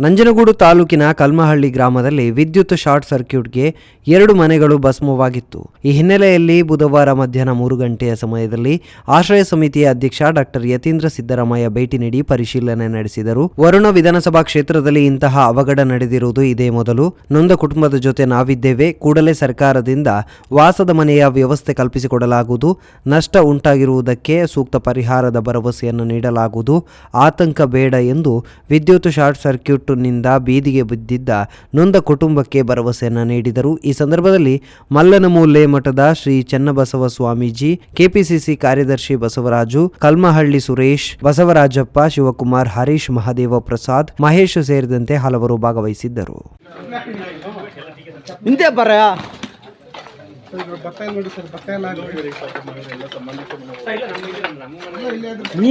ನಂಜನಗೂಡು ತಾಲೂಕಿನ ಕಲ್ಮಹಳ್ಳಿ ಗ್ರಾಮದಲ್ಲಿ ವಿದ್ಯುತ್ ಶಾರ್ಟ್ ಸರ್ಕ್ಯೂಟ್ಗೆ ಎರಡು ಮನೆಗಳು ಭಸ್ಮವಾಗಿತ್ತು. ಈ ಹಿನ್ನೆಲೆಯಲ್ಲಿ ಬುಧವಾರ ಮಧ್ಯಾಹ್ನ ಮೂರು ಗಂಟೆಯ ಸಮಯದಲ್ಲಿ ಆಶ್ರಯ ಸಮಿತಿಯ ಅಧ್ಯಕ್ಷ ಡಾಕ್ಟರ್ ಯತೀಂದ್ರ ಸಿದ್ದರಾಮಯ್ಯ ಭೇಟಿ ನೀಡಿ ಪರಿಶೀಲನೆ ನಡೆಸಿದರು. ವರುಣ ವಿಧಾನಸಭಾ ಕ್ಷೇತ್ರದಲ್ಲಿ ಇಂತಹ ಅವಘಡ ನಡೆದಿರುವುದು ಇದೇ ಮೊದಲು. ನೊಂದ ಕುಟುಂಬದ ಜೊತೆ ನಾವಿದ್ದೇವೆ. ಕೂಡಲೇ ಸರ್ಕಾರದಿಂದ ವಾಸದ ಮನೆಯ ವ್ಯವಸ್ಥೆ ಕಲ್ಪಿಸಿಕೊಡಲಾಗುವುದು. ನಷ್ಟ ಉಂಟಾಗಿರುವುದಕ್ಕೆ ಸೂಕ್ತ ಪರಿಹಾರದ ಭರವಸೆಯನ್ನು ನೀಡಲಾಗುವುದು. ಆತಂಕ ಬೇಡ ಎಂದು ವಿದ್ಯುತ್ ಶಾರ್ಟ್ ಸರ್ಕ್ಯೂಟ್ನಿಂದ ಬೀದಿಗೆ ಬಿದ್ದಿದ್ದ ನೊಂದ ಕುಟುಂಬಕ್ಕೆ ಭರವಸೆಯನ್ನು ನೀಡಿದರು. ಈ ಸಂದರ್ಭದಲ್ಲಿ ಮಲ್ಲನಮೂಲೆ ಮಠದ ಶ್ರೀ ಚನ್ನಬಸವ ಸ್ವಾಮೀಜಿ, ಕೆಪಿಸಿಸಿ ಕಾರ್ಯದರ್ಶಿ ಬಸವರಾಜು, ಕಲ್ಮಹಳ್ಳಿ ಸುರೇಶ್, ಬಸವರಾಜಪ್ಪ, ಶಿವಕುಮಾರ್ ಹರೀಶ್, ಮಹಾದೇವ ಪ್ರಸಾದ್, ಮಹೇಶ್ ಸೇರಿದಂತೆ ಹಲವರು ಭಾಗವಹಿಸಿದ್ದರು. ನೀ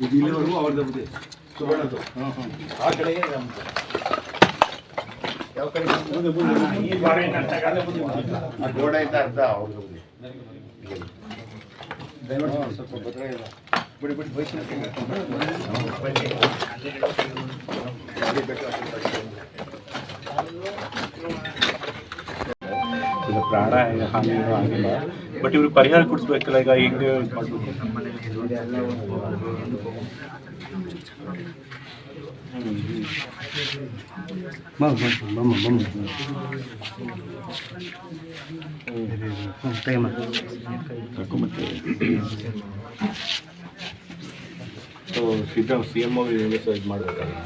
ಇದು ಇಲ್ಲಿವರೆಗೂ ಅವ್ರದ್ದು ಬುದ್ಧಿ ಸುವರ್ಣದ್ದು ಆ ಕಡೆಗೆ ಕಡೆ ಮುಂದೆ, ಮುಂದೆ. ಗೋಡೆ ಇಂದ ಅರ್ಧ ಅವ್ರದ್ದು ಬುದ್ಧಿ. ಸ್ವಲ್ಪ ಭದ್ರ ಇಲ್ಲ. ಬಿಡಿ ಬಿಡಿ ಬೇಕಾಗ್ತದೆ ಬೇಕು ಆ ಕಡೆ ಬೈಸ್ನ. ಇದು ಪ್ರಾಣ ಹಾನಿ ಏನೂ ಆಗಿಲ್ಲ. ಬಟ್ ಇವ್ರಿಗೆ ಪರಿಹಾರ ಕೊಡಿಸ್ಬೇಕಲ್ಲ ಈಗ ಹೆಂಗೆ ಇದ್ ಮಾಡ್ಬೇಕು. ಸೊ ಸಿದ್ದ ಸಿ ಎಂ ಅವ್ರು ಹೆಂಗೆ ಇದು ಮಾಡಬೇಕಾದ್ರೆ